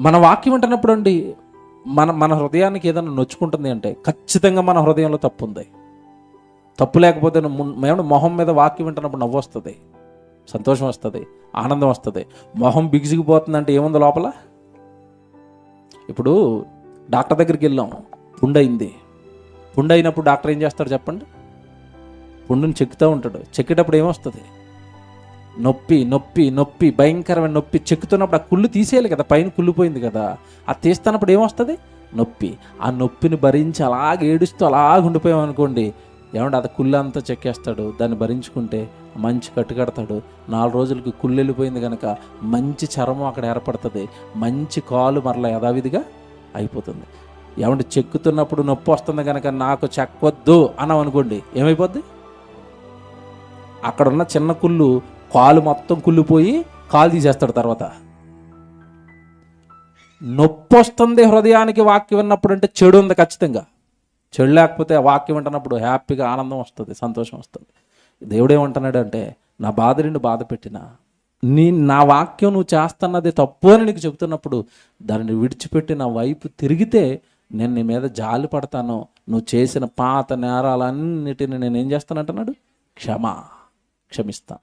మన వాక్యం వింటున్నప్పుడు అండి మన మన హృదయానికి ఏదైనా నొచ్చుకుంటుంది అంటే ఖచ్చితంగా మన హృదయంలో తప్పు ఉంది. తప్పు లేకపోతే మేము మొహం మీద వాక్యం వింటున్నప్పుడు నవ్వు వస్తుంది సంతోషం వస్తుంది ఆనందం వస్తుంది. మొహం బిగిసిగిపోతుందంటే ఏముంది లోపల? ఇప్పుడు డాక్టర్ దగ్గరికి వెళ్ళాం పుండైంది పుండైనప్పుడు అయినప్పుడు డాక్టర్ ఏం చేస్తాడు చెప్పండి? పుండుని చెక్కుతూ ఉంటాడు. చెక్కేటప్పుడు ఏమొస్తుంది? నొప్పి నొప్పి నొప్పి భయంకరమైన నొప్పి చెక్కుతున్నప్పుడు ఆ కుళ్ళు తీసేయాలి కదా పైన కుళ్ళిపోయింది కదా. అది తీస్తున్నప్పుడు ఏమొస్తుంది? నొప్పి. ఆ నొప్పిని భరించి అలాగ ఏడుస్తూ అలాగ ఉండిపోయామనుకోండి ఏమంటే అది కుళ్ళు అంతా చెక్కేస్తాడు దాన్ని భరించుకుంటే మంచి కట్టు కడతాడు నాలుగు రోజులకి కుళ్ళు వెళ్ళిపోయింది కనుక మంచి చర్మం అక్కడ ఏర్పడుతుంది మంచి కాలు మరలా యథావిధిగా అయిపోతుంది. ఏమంటే చెక్కుతున్నప్పుడు నొప్పి వస్తుంది కనుక నాకు చెక్కొద్దు అన్నాం అనుకోండి ఏమైపోద్ది? అక్కడున్న చిన్న కుళ్ళు కాలు మొత్తం కుళ్ళిపోయి కాలు తీసేస్తాడు తర్వాత. నొప్పి వస్తుంది హృదయానికి వాక్యం విన్నప్పుడు అంటే చెడు ఉంది ఖచ్చితంగా. చెడు లేకపోతే వాక్యం వింటున్నప్పుడు హ్యాపీగా ఆనందం వస్తుంది సంతోషం వస్తుంది. దేవుడేమంటున్నాడు అంటే నా బాధ నిన్ను బాధ పెట్టినా నీ నా వాక్యం నువ్వు చేస్తున్నది తప్పు అని నీకు చెబుతున్నప్పుడు దానిని విడిచిపెట్టి నా వైపు తిరిగితే నేను నీ మీద జాలి పడతాను. నువ్వు చేసిన పాత నేరాలన్నిటిని నేను ఏం చేస్తానంటున్నాడు? క్షమ క్షమిస్తాను